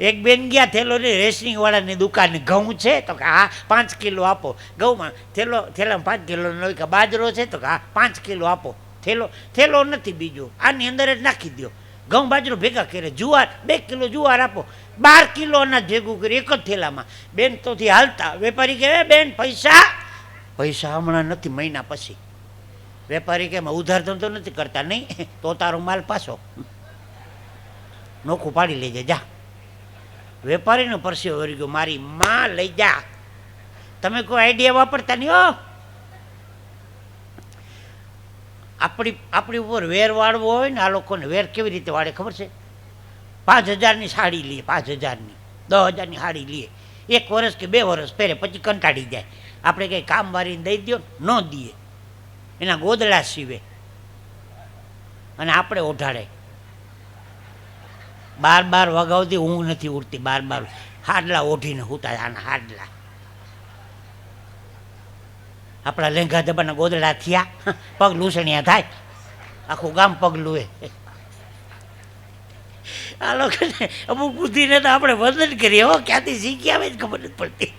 એક બેન ગયા, થેલો ને રેશનિંગ વાળાની દુકાને ઘઉં છે, તો કે હા, પાંચ કિલો આપો. ઘઉંમાં થેલો, થેલામાં પાંચ કિલો નો કે બાજરો છે, તો કે હા, પાંચ કિલો આપો. થેલો થેલો નથી બીજો. આની અંદર જ નાખી દો ઘઉં બાજરો ભેગા કરે, જુવાર, બે કિલો જુવાર આપો. બાર કિલો અનાજ ભેગું કરી, એક જ થેલામાં. બેન તોથી હાલતા. વેપારી કહે બેન, પૈસા? પૈસા હમણાં નથી, મહિના પછી. વેપારી કે "એમાં ઉધાર ધંધો નથી કરતા, નહીં? તો તારો માલ પાછો. નોખું પાડી લેજે, જા. વેપારીનો પરસ્યો વળી ગયો. મારી માં લઈ જા. તમે કોઈ આઈડિયા વાપરતા નહીં હો. આપણી આપણી ઉપર વેર વાળવો હોય ને આ લોકોને વેર કેવી રીતે વાળે ખબર છે? પાંચ હજારની સાડી લઈએ પાંચ હજારની. દસ હજારની સાડી લઈએ એક વર્ષ કે બે વર્ષ પહેરે પછી કંટાળી જાય. આપણે કંઈ કામ મારીને દઈ દો ન દઈએ. એના ગોદડા સીવે. અને આપણે ઓઢાડે બાર બાર વગાવતી ઊંઘ નથી ઉડતી બાર બાર હાડલા ઓઢીને હુતા આના હાડલા. આપણા લેંઘા દબાના ગોદડા થયા પગ લૂસણિયા થાય. આખું ગામ પગ લૂએ. આ લોકોને અમુક બુદ્ધિને તો આપણે વંદન કરીએ, હો, ક્યાંથી શીખી આવે જ ખબર નથી પડતી.